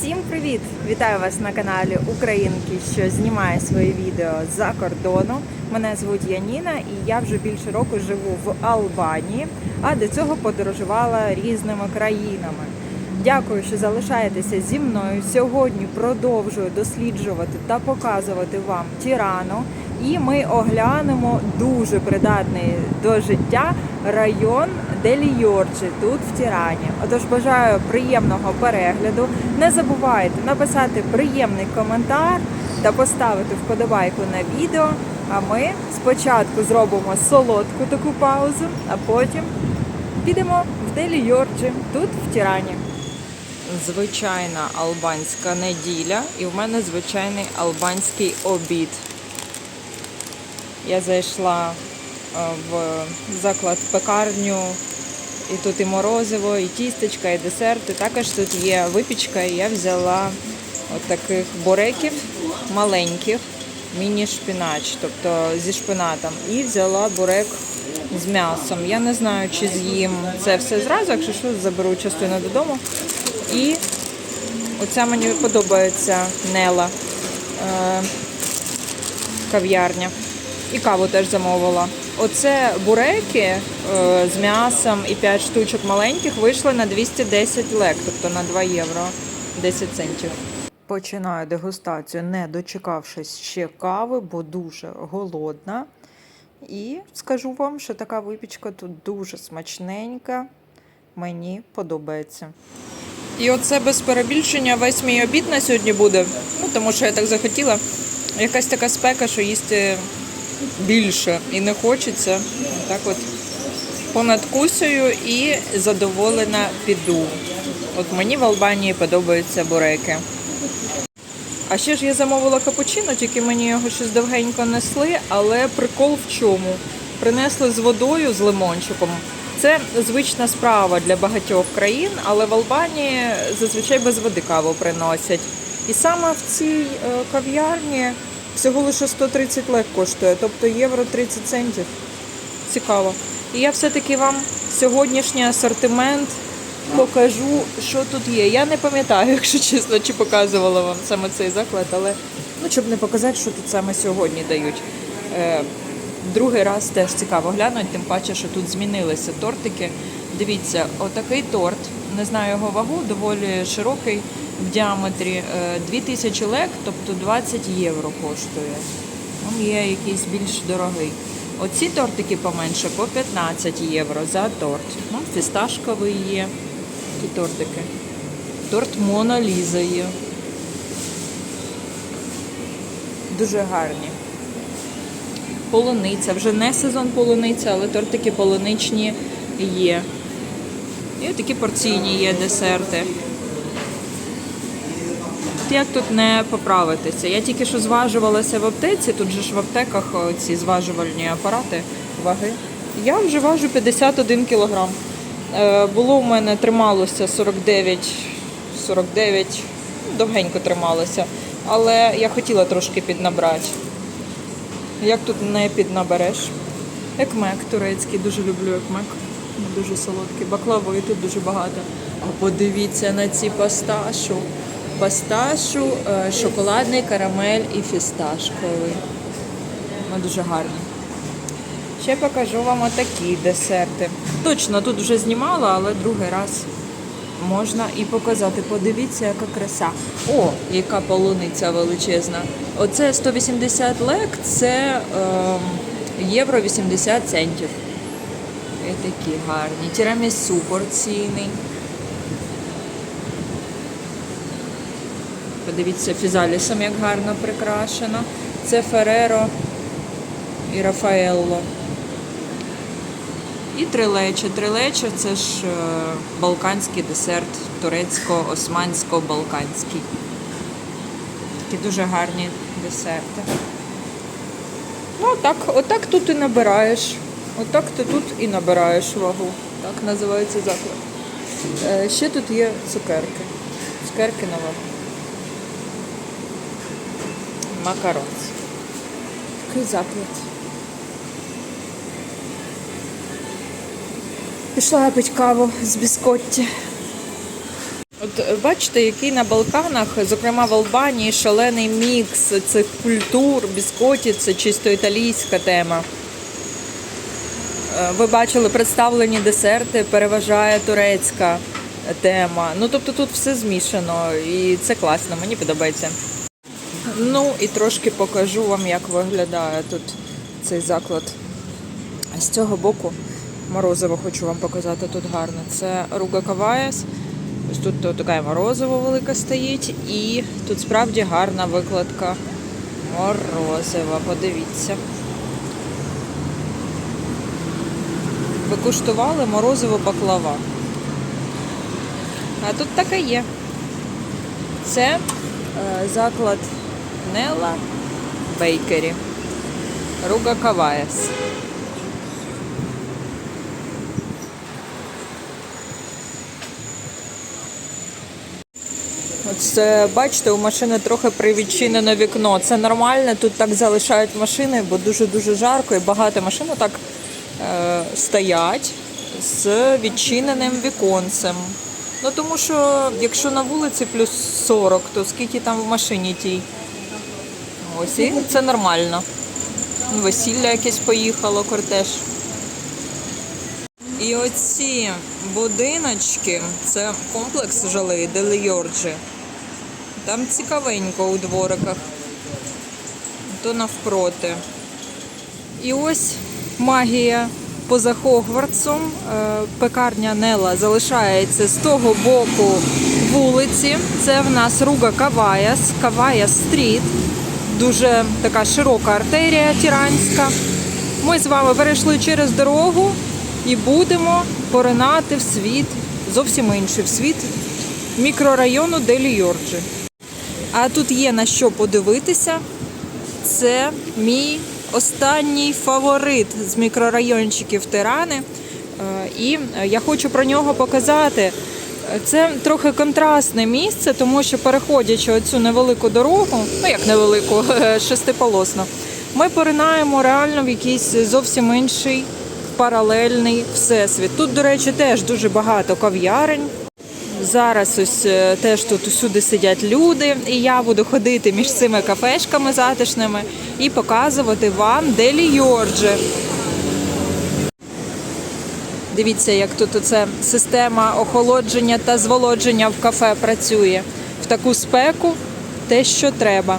Всім привіт! Вітаю вас на каналі Українки, що знімає свої відео за кордону. Мене звуть Яніна і я вже більше року живу в Албанії, а до цього подорожувала різними країнами. Дякую, що залишаєтеся зі мною. Сьогодні продовжую досліджувати та показувати вам Тірану. І ми оглянемо дуже придатний до життя район Делі-Йорджі тут в Тірані. Отож бажаю приємного перегляду. Не забувайте написати приємний коментар та поставити вподобайку на відео. А ми спочатку зробимо солодку таку паузу, а потім підемо в Делі-Йорджі тут в Тірані. Звичайна албанська неділя, і в мене звичайний албанський обід. Я зайшла е, в заклад пекарню, і тут і морозиво, і тістечка, і десерти. Також тут є випічка, і я взяла от таких буреків маленьких, міні-шпінач, тобто зі шпинатом. І взяла бурек з м'ясом. Я не знаю, чи з'їм це все зразу, якщо що, заберу частину додому. І оця мені подобається Нела. Е, кав'ярня. І каву теж замовила. Оце буреки е, з м'ясом і 5 штучок маленьких вийшли на 210 лек, тобто на 2 євро 10 центів. Починаю дегустацію, не дочекавшись ще кави, бо дуже голодна. І скажу вам, що така випічка тут дуже смачненька. Мені подобається. І оце без перебільшення весь мій обід на сьогодні буде. Ну, тому що я так захотіла. Якась така спека, що їсти більше і не хочеться. Так от понадкусую і задоволена піду. От мені в Албанії подобаються буреки. А ще ж я замовила капучино, тільки мені його щось довгенько несли, але прикол в чому? Принесли з водою, з лимончиком. Це звична справа для багатьох країн, але в Албанії зазвичай без води каву приносять. І саме в цій е, кав'ярні всього лише 130 лек коштує, тобто євро 30 центів. Цікаво. І я все-таки вам сьогоднішній асортимент покажу, що тут є. Я не пам'ятаю, якщо чесно, чи показувала вам саме цей заклад, але ну, щоб не показати, що тут саме сьогодні дають. Е, Другий раз теж цікаво глянуть, тим паче, що тут змінилися тортики. Дивіться, отакий торт, не знаю його вагу, доволі широкий в діаметрі. е, 2000 лек, тобто 20 євро коштує. Он є якийсь більш дорогий. Оці тортики поменше по 15 євро за торт. Ну, фісташковий є. Такі тортики. Торт Мона Ліза є. Дуже гарні. Полуниця. Вже не сезон полуниця, але тортики полуничні є. І такі порційні є десерти. Як тут не поправитися? Я тільки що зважувалася в аптеці, тут же ж в аптеках ці зважувальні апарати ваги. Я вже важу 51 кілограм. Е, Було у мене трималося 49, 49, ну, довгенько трималося, але я хотіла трошки піднабрати. Як тут не піднабереш? Екмек турецький, дуже люблю екмек. Дуже солодкий. Баклави тут дуже багато. А подивіться на ці пасташу. Пасташу, е, шоколадний карамель і фісташковий. Вони дуже гарні. Ще покажу вам отакі десерти. Точно тут вже знімала, але другий раз можна і показати. Подивіться, яка краса. О, яка полуниця величезна. Оце 180 лек, це ем, євро 80 центів. І такі гарні. Тірамісу порційний. Подивіться, фізалісом як гарно прикрашено. Це Фереро і Рафаелло. І трилече. Трилече це ж е, балканський десерт, турецько-османсько-балканський. Такі дуже гарні десерти. Ну, отак, отак тут і набираєш. Отак ти тут і набираєш вагу. Так називається заклад. Е, ще тут є цукерки. Цукерки на вагу. Макаронс. Такий заклад. Пішла я пить каву з біскотті. От е, бачите, який на Балканах, зокрема в Албанії, шалений мікс цих культур, біскоті це чисто італійська тема. Е, Ви бачили представлені десерти, переважає турецька тема. Ну тобто тут все змішано і це класно, мені подобається. Ну і трошки покажу вам, як виглядає тут цей заклад. З цього боку морозиво хочу вам показати тут гарно. Це Руга Каваяс. Ось тут така морозиво велика стоїть, і тут справді гарна викладка морозива. Подивіться. Ви куштували морозиво баклава. А тут таке є. Це е, заклад Нела Бейкері. Руга Каваяс. От е, бачите, у машини трохи привідчинено вікно. Це нормально, тут так залишають машини, бо дуже-дуже жарко і багато машин так е, стоять з відчиненим віконцем. Ну тому що якщо на вулиці плюс 40, то скільки там в машині тій? Ось і це нормально. Весілля якесь поїхало, кортеж. І оці будиночки, це комплекс жилий Делійорджі. Там цікавенько у двориках. То навпроти. І ось магія поза Хогвартсом. Е, Пекарня Нела залишається з того боку вулиці. Це в нас Руга Каваяс, Каваяс Стріт. Дуже така широка артерія тіранська. Ми з вами перейшли через дорогу і будемо поринати в світ, зовсім інший в світ мікрорайону Делі Йорджі. А тут є на що подивитися. Це мій останній фаворит з мікрорайончиків Тирани. Е, І я хочу про нього показати. Це трохи контрастне місце, тому що переходячи оцю невелику дорогу, ну як невелику, шестиполосну, ми поринаємо реально в якийсь зовсім інший паралельний всесвіт. Тут, до речі, теж дуже багато кав'ярень. Зараз ось е, теж тут усюди сидять люди, і я буду ходити між цими кафешками затишними і показувати вам Делі Йорджі. Дивіться, як тут оце система охолодження та зволодження в кафе працює. В таку спеку те, що треба.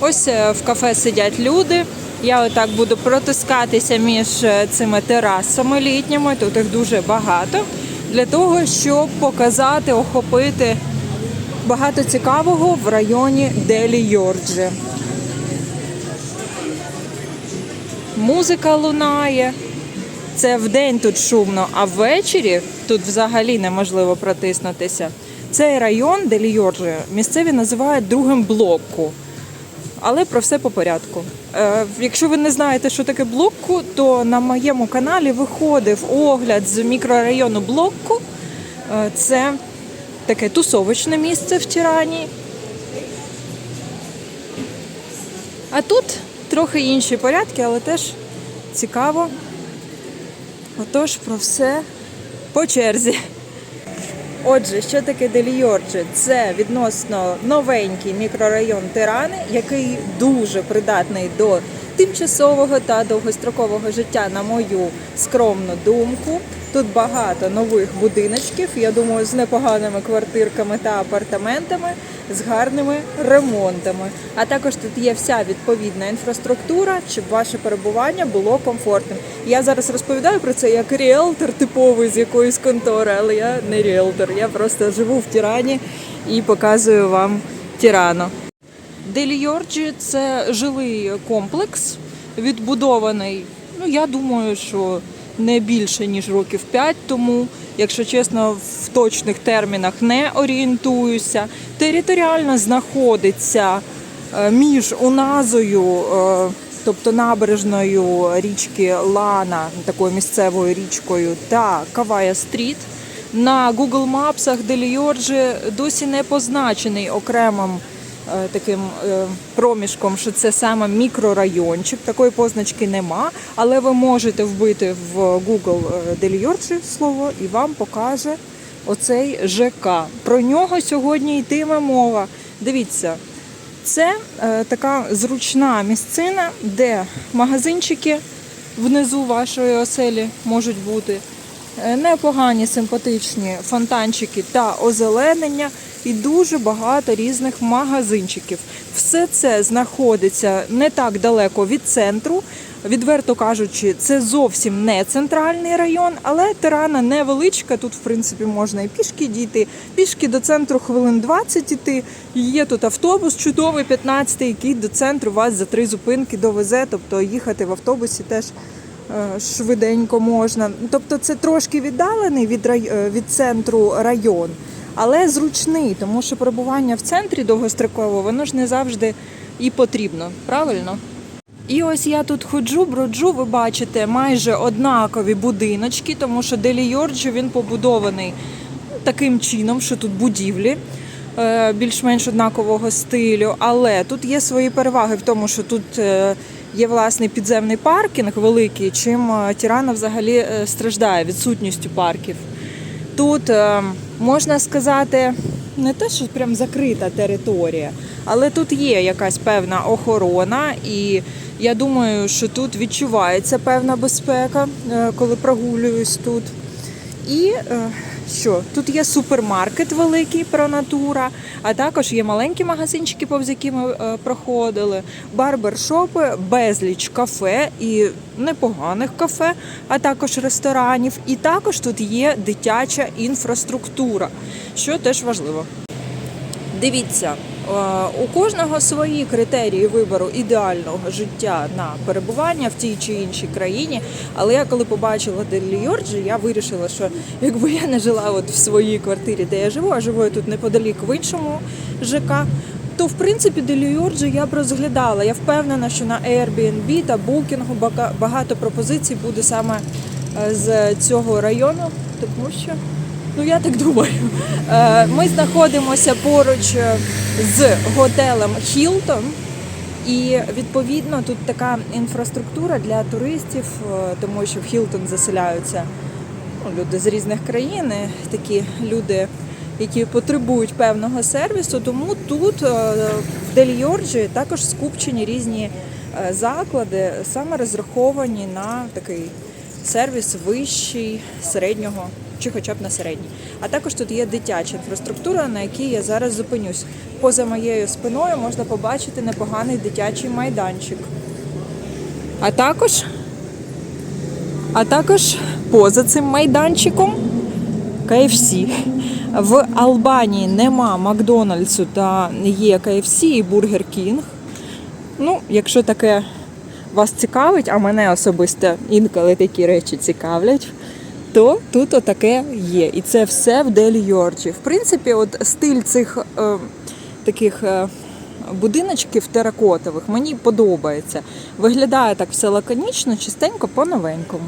Ось е, в кафе сидять люди. Я отак буду протискатися між е, цими терасами літніми. Тут їх дуже багато. Для того, щоб показати, охопити багато цікавого в районі Делі Йорджі. Музика лунає. Це вдень тут шумно, а ввечері тут взагалі неможливо протиснутися. Цей район Делі Йорджі місцеві називають другим блокку. Але про все по порядку. Е, якщо ви не знаєте, що таке блокку, то на моєму каналі виходив огляд з мікрорайону блокку. Е, це таке тусовочне місце в Тірані. А тут трохи інші порядки, але теж цікаво. Отож, про все по черзі. Отже, що таке Деліорджі? Це відносно новенький мікрорайон Тирани, який дуже придатний до тимчасового та довгострокового життя, на мою скромну думку. Тут багато нових будиночків, я думаю, з непоганими квартирками та апартаментами, з гарними ремонтами. А також тут є вся відповідна інфраструктура, щоб ваше перебування було комфортним. Я зараз розповідаю про це як ріелтор типовий з якоїсь контори, але я не ріелтор. Я просто живу в Тірані і показую вам Тірану. Делі Йорджі це жилий комплекс, відбудований. Ну я думаю, що не більше ніж років 5 тому. Якщо чесно, в точних термінах не орієнтуюся. Територіально знаходиться е, між Уназою, е, тобто набережною річки Лана, такою місцевою річкою, та Кавая Стріт. На Google Maps Делі Йорджі досі не позначений окремим таким е, проміжком, що це саме мікрорайончик. Такої позначки нема, але ви можете вбити в Google Делі Йорджі слово і вам покаже оцей ЖК. Про нього сьогодні йтиме мова. Дивіться, це е, така зручна місцина, де магазинчики внизу вашої оселі можуть бути. Е, Непогані, симпатичні фонтанчики та озеленення і дуже багато різних магазинчиків. Все це знаходиться не так далеко від центру. Відверто кажучи, це зовсім не центральний район, але тирана невеличка. Тут, в принципі, можна і пішки дійти. Пішки до центру хвилин 20 іти. Є тут автобус чудовий, 15 який до центру вас за три зупинки довезе. Тобто їхати в автобусі теж е, швиденько можна. Тобто це трошки віддалений від, рай... е, від центру район, але зручний, тому що перебування в центрі довгостроково воно ж не завжди і потрібно. Правильно? І ось я тут ходжу, броджу, ви бачите, майже однакові будиночки, тому що Делі Йорджі він побудований таким чином, що тут будівлі е, більш-менш однакового стилю. Але тут є свої переваги в тому, що тут е, є власний підземний паркінг великий, чим е, Тірана взагалі страждає відсутністю парків. Тут е, можна сказати, не те, що прям закрита територія, але тут є якась певна охорона, і я думаю, що тут відчувається певна безпека, е, коли прогулююсь тут. І е, що? Тут є супермаркет великий Пронатура, а також є маленькі магазинчики, повз які ми е, проходили, барбершопи, безліч кафе і непоганих кафе, а також ресторанів. І також тут є дитяча інфраструктура, що теж важливо. Дивіться, у кожного свої критерії вибору ідеального життя на перебування в тій чи іншій країні. Але я коли побачила Делі Йорджі, я вирішила, що якби я не жила от в своїй квартирі, де я живу, а живу я тут неподалік в іншому ЖК. То в принципі Делі Йорджі я б розглядала. Я впевнена, що на Airbnb та Booking бага- багато пропозицій буде саме е, з цього району, тому що Ну я так думаю. Е, Ми знаходимося поруч е, з готелем Хілтон. І відповідно тут така інфраструктура для туристів, е, тому що в Хілтон заселяються ну, люди з різних країн, такі люди, які потребують певного сервісу. Тому тут в Делі Йорджі також скупчені різні заклади, саме розраховані на такий сервіс вищий, середнього чи хоча б на середній. А також тут є дитяча інфраструктура, на якій я зараз зупинюсь. Поза моєю спиною можна побачити непоганий дитячий майданчик. А також, а також поза цим майданчиком KFC. В Албанії нема Макдональдсу та є KFC і Бургер Кінг. Ну, якщо таке вас цікавить, а мене особисто інколи такі речі цікавлять, то тут отаке є. І це все в Делі Йорджі. В принципі, от стиль цих е, таких е, будиночків теракотових мені подобається. Виглядає так все лаконічно, чистенько, по-новенькому.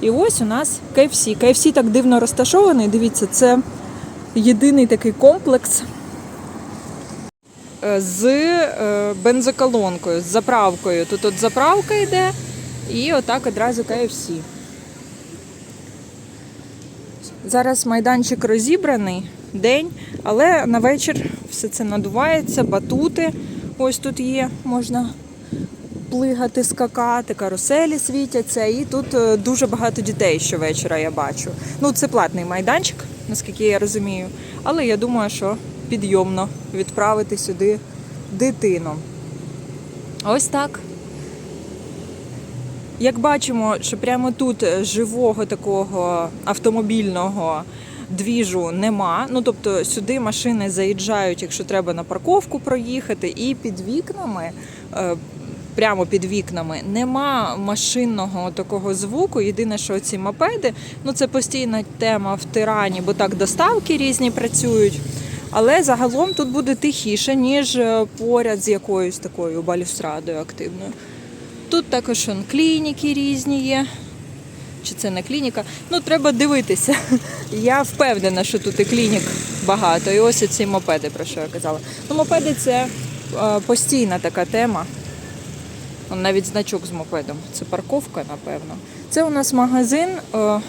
І ось у нас KFC. KFC так дивно розташований. Дивіться, це єдиний такий комплекс е, з е, бензоколонкою, з заправкою. Тут от заправка йде, і отак одразу KFC. Зараз майданчик розібраний день, але на вечір все це надувається, батути. Ось тут є, можна плигати, скакати, каруселі світяться, і тут е, дуже багато дітей щовечора я бачу. Ну, це платний майданчик, наскільки я розумію. Але я думаю, що підйомно відправити сюди дитину. Ось так. Як бачимо, що прямо тут е, живого такого автомобільного двіжу нема. Ну тобто сюди машини заїжджають, якщо треба на парковку проїхати, і під вікнами. е, Прямо під вікнами нема машинного такого звуку. Єдине, що ці мопеди, ну це постійна тема в тирані, бо так доставки різні працюють. Але загалом тут буде тихіше, ніж е, поряд з якоюсь такою балюстрадою активною. Тут також он, клініки різні є. Чи це не клініка? Ну, треба дивитися. Я впевнена, що тут і клінік багато. І ось ці мопеди, про що я казала. Ну, мопеди це е, постійна така тема. Навіть значок з мопедом. Це парковка, напевно. Це у нас магазин е,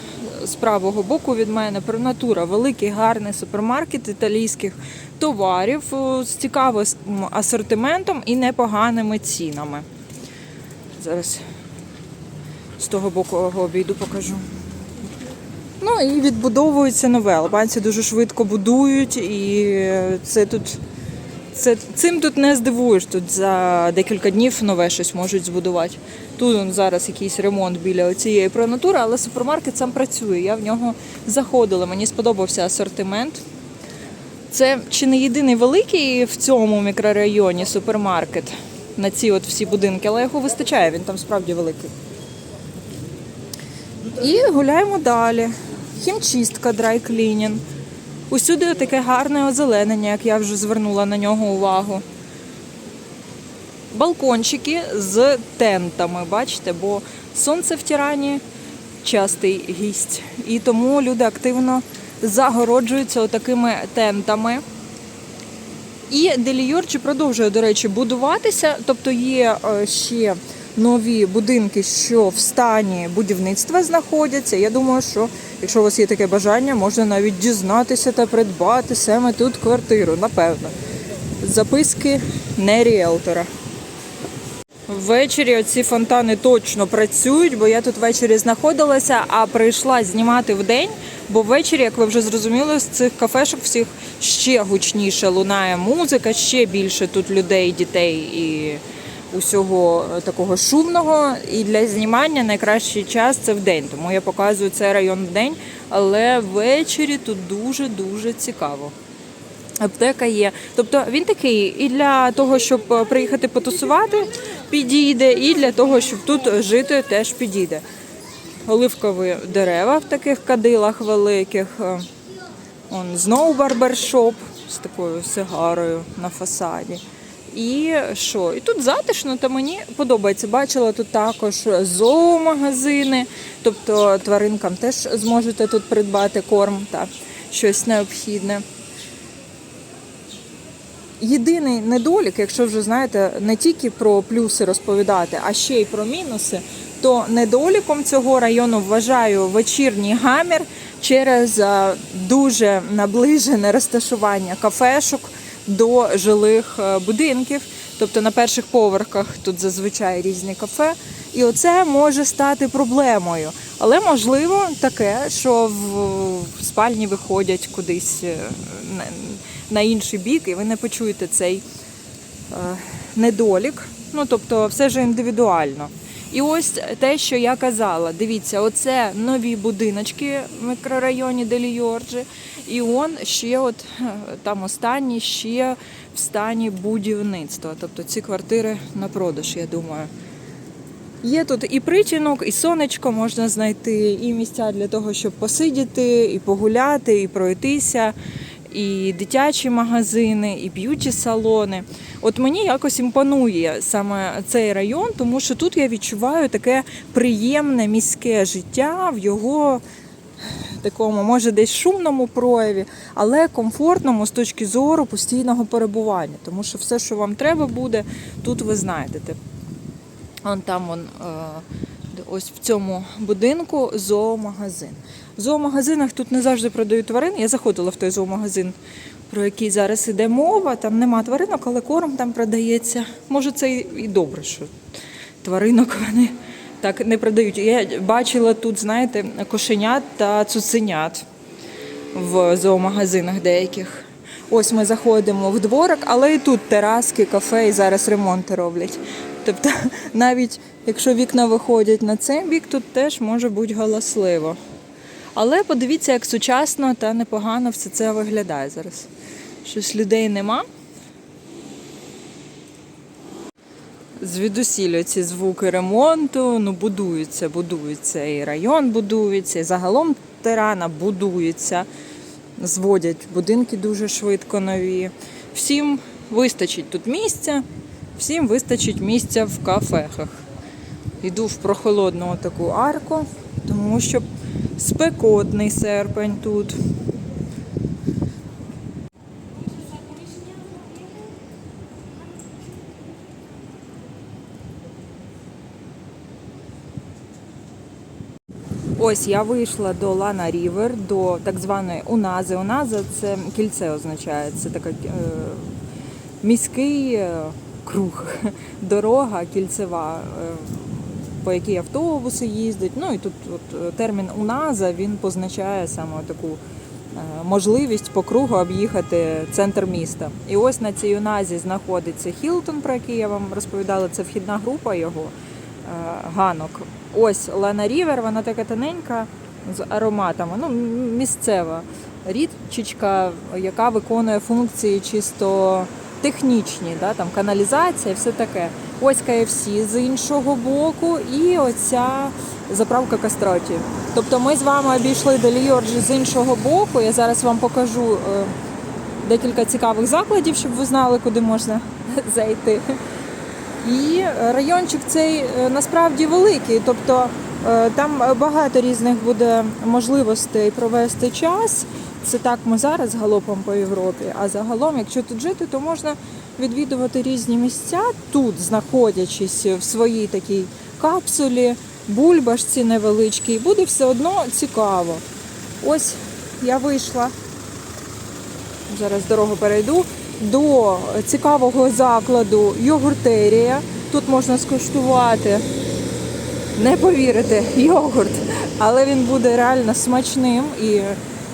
з правого боку від мене Пронатура, великий гарний супермаркет італійських товарів е, з цікавим асортиментом і непоганими цінами. Зараз з того боку обійду покажу. Ну і відбудовується нове. Албанці дуже швидко будують, і це тут це, цим тут не здивуєш. Тут за декілька днів нове щось можуть збудувати. Тут зараз якийсь ремонт біля цієї пронатури, але супермаркет сам працює. Я в нього заходила. Мені сподобався асортимент. Це чи не єдиний великий в цьому мікрорайоні супермаркет на ці от всі будинки, але його вистачає, він там справді великий. І гуляємо далі. Хімчистка, драйклінінг. Усюди таке гарне озеленення, як я вже звернула на нього увагу. Балкончики з тентами, бачите, бо сонце в Тірані частий гість. І тому люди активно загороджуються отакими тентами. І Деліорчі продовжує, до речі, будуватися. Тобто є е, ще нові будинки, що в стані будівництва знаходяться. Я думаю, що якщо у вас є таке бажання, можна навіть дізнатися та придбати саме тут квартиру, напевно. Записки не ріелтора. Ввечері ці фонтани точно працюють, бо я тут ввечері знаходилася, а прийшла знімати вдень, бо ввечері, як ви вже зрозуміли, з цих кафешок всіх ще гучніше лунає музика, ще більше тут людей, дітей і усього такого шумного. І для знімання найкращий час це вдень. Тому я показую цей район вдень, але ввечері тут дуже-дуже цікаво. Аптека є. Тобто він такий і для того, щоб е, приїхати потусувати, підійде, і для того, щоб тут жити, теж підійде. Оливкові дерева в таких кадилах великих. Е, Он знову барбершоп з такою сигарою на фасаді. І що? І тут затишно, та мені подобається. Бачила тут також зоомагазини, тобто тваринкам теж зможете тут придбати корм та щось необхідне. Єдиний недолік, якщо вже знаєте, не тільки про плюси розповідати, а ще й про мінуси, то недоліком цього району вважаю вечірній гамір через дуже наближене розташування кафешок до жилих е, будинків. Тобто на перших поверхах тут зазвичай різні кафе, і оце може стати проблемою. Але можливо таке, що в спальні виходять кудись е, на- інший бік, і ви не почуєте цей е, недолік. Ну тобто, все ж індивідуально. І ось те, що я казала. Дивіться, оце нові будиночки в мікрорайоні Деліорджі. І он ще, от е, там останні, ще в стані будівництва. Тобто ці квартири на продаж, я думаю. Є тут і притінок, і сонечко можна знайти, і місця для того, щоб посидіти, і погуляти, і пройтися, і дитячі магазини, і б'юті-салони. От мені якось імпонує саме цей район, тому що тут я відчуваю таке приємне міське життя в його такому, може, десь шумному прояві, але комфортному з точки зору постійного перебування. Тому що все, що вам треба буде, тут ви знайдете. Вон там вон, е, ось в цьому будинку зоомагазин. В зоомагазинах тут не завжди продають тварин. Я заходила в той зоомагазин, про який зараз іде мова. Там нема тваринок, але корм там продається. Може, це і добре, що тваринок вони так не продають. Я бачила тут, знаєте, кошенят та цуценят в зоомагазинах деяких. Ось ми заходимо в дворик, але і тут тераски, кафе, і зараз ремонти роблять. Тобто, навіть якщо вікна виходять на цей бік, тут теж може бути галасливо. Але подивіться, як сучасно та непогано все це виглядає зараз. Щось людей нема. Звідусіль ці звуки ремонту, ну будуються, будується. І район будується, і загалом Тирана будується. Зводять будинки дуже швидко нові. Всім вистачить тут місця, всім вистачить місця в кафехах. Йду в прохолодну таку арку, тому що спекотний серпень тут. Ось я вийшла до Лана Рівер, до так званої Унази. Уназа це кільце означає. Це така е, міський е, круг, дорога кільцева, е, по якій автобуси їздять. Ну і тут от, е, термін Уназа він позначає саме таку е, можливість по кругу об'їхати центр міста. І ось на цій Уназі знаходиться Хілтон, про який я вам розповідала. Це вхідна група його е, ганок. Ось Лана Рівер, вона така тоненька з ароматами. Ну, місцева річечка, яка виконує функції чисто технічні, да, там каналізація, все таке. Ось KFC з іншого боку, і оця заправка кастроті. Тобто ми з вами обійшли до Ліорджі з іншого боку. Я зараз вам покажу е, декілька цікавих закладів, щоб ви знали, куди можна зайти. І райончик цей е, насправді великий, тобто е, там багато різних буде можливостей провести час. Це так ми зараз галопом по Європі. А загалом, якщо тут жити, то можна відвідувати різні місця тут, знаходячись в своїй такій капсулі, бульбашці невеличкій, буде все одно цікаво. Ось я вийшла зараз дорогу перейду до цікавого закладу йогуртерія. Тут можна скуштувати, не повірите, йогурт, але він буде реально смачним і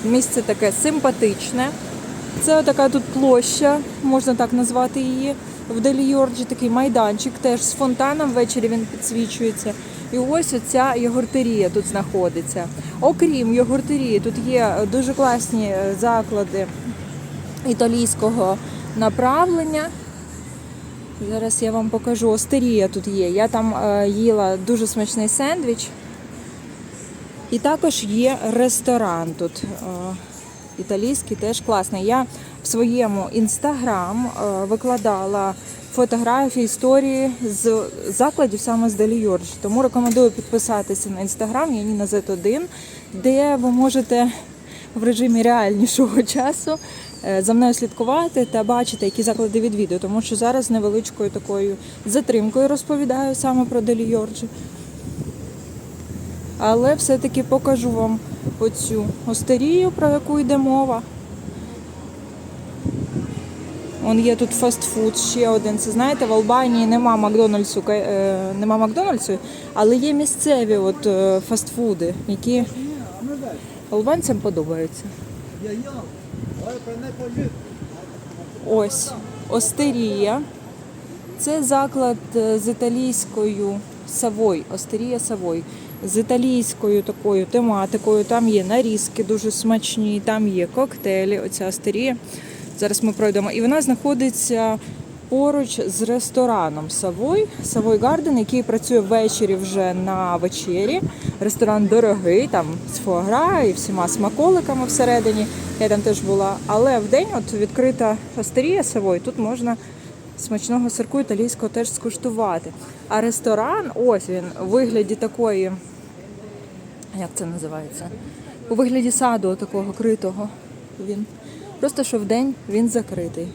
місце таке симпатичне. Це така тут площа, можна так назвати її. В Делі Йорджі такий майданчик, теж з фонтаном ввечері він підсвічується. І ось оця йогуртерія тут знаходиться. Окрім йогуртерії, тут є дуже класні е, заклади італійського направлення. Зараз я вам покажу. Остерія тут є. Я там е, їла дуже смачний сендвіч. І також є ресторан тут. Італійський теж класний. Я в своєму інстаграм е, викладала фотографії, історії з закладів саме з Делі Йорджі. Тому рекомендую підписатися на інстаграм Яніна Z1, де ви можете в режимі реальнішого часу е, за мною слідкувати та бачити, які заклади відвідую. Тому що зараз невеличкою такою затримкою розповідаю саме про Делі Йорджі. Але все-таки покажу вам оцю остерію, про яку йде мова. Он є тут фастфуд, ще один. Це знаєте, в Албанії нема Макдональдсу, е, нема Макдональдсу, але є місцеві от, е, фастфуди, які албанцям подобаються. Ось Остерія. Це заклад е, з італійською Савой, Остерія Савой. З італійською такою тематикою. Там є нарізки дуже смачні, там є коктейлі. Оця Остерія. Зараз ми пройдемо. І вона знаходиться поруч з рестораном Савой, Савой Гарден, який працює ввечері вже на вечері. Ресторан дорогий, там з фуагра і всіма смаколиками всередині. Я там теж була. Але в день от відкрита Остерія Савой, тут можна смачного сирку італійського теж скуштувати. А ресторан, ось він у вигляді такої, як це називається? У вигляді саду такого критого. Він просто що в день він закритий.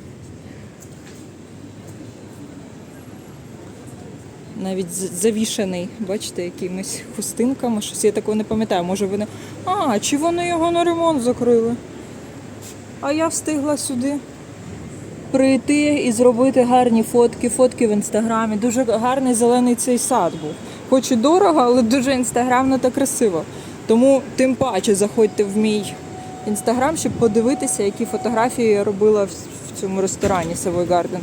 Навіть завішаний, бачите, якимись хустинками, щось я такого не пам'ятаю. Може вони. А, чи вони його на ремонт закрили? А я встигла сюди прийти і зробити гарні фотки, фотки в інстаграмі. Дуже гарний зелений цей сад був. Хоч і дорого, але дуже інстаграмно та красиво. Тому тим паче заходьте в мій інстаграм, щоб подивитися, які фотографії я робила в цьому ресторані Savoy Garden.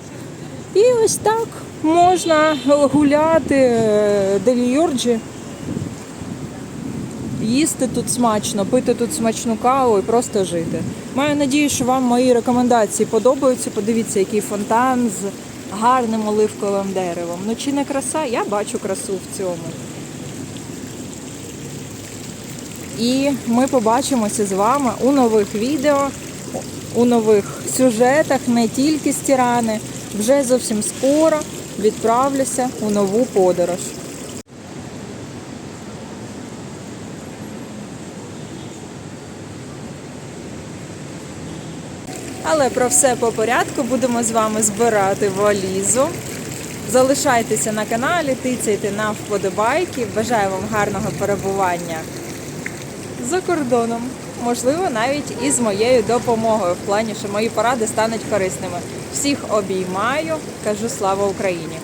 І ось так можна гуляти е, Делі Йорджі, їсти тут смачно, пити тут смачну каву і просто жити. Маю надію, що вам мої рекомендації подобаються. Подивіться, який фонтан з гарним оливковим деревом. Ну чи не краса? Я бачу красу в цьому. І ми побачимося з вами у нових відео, у нових сюжетах, не тільки з Тірани. Вже зовсім скоро відправлюся у нову подорож. Але про все по порядку будемо з вами збирати валізу. Залишайтеся на каналі, тицяйте на вподобайки. Бажаю вам гарного перебування за кордоном. Можливо, навіть із моєю допомогою, в плані, що мої поради стануть корисними. Всіх обіймаю, кажу слава Україні!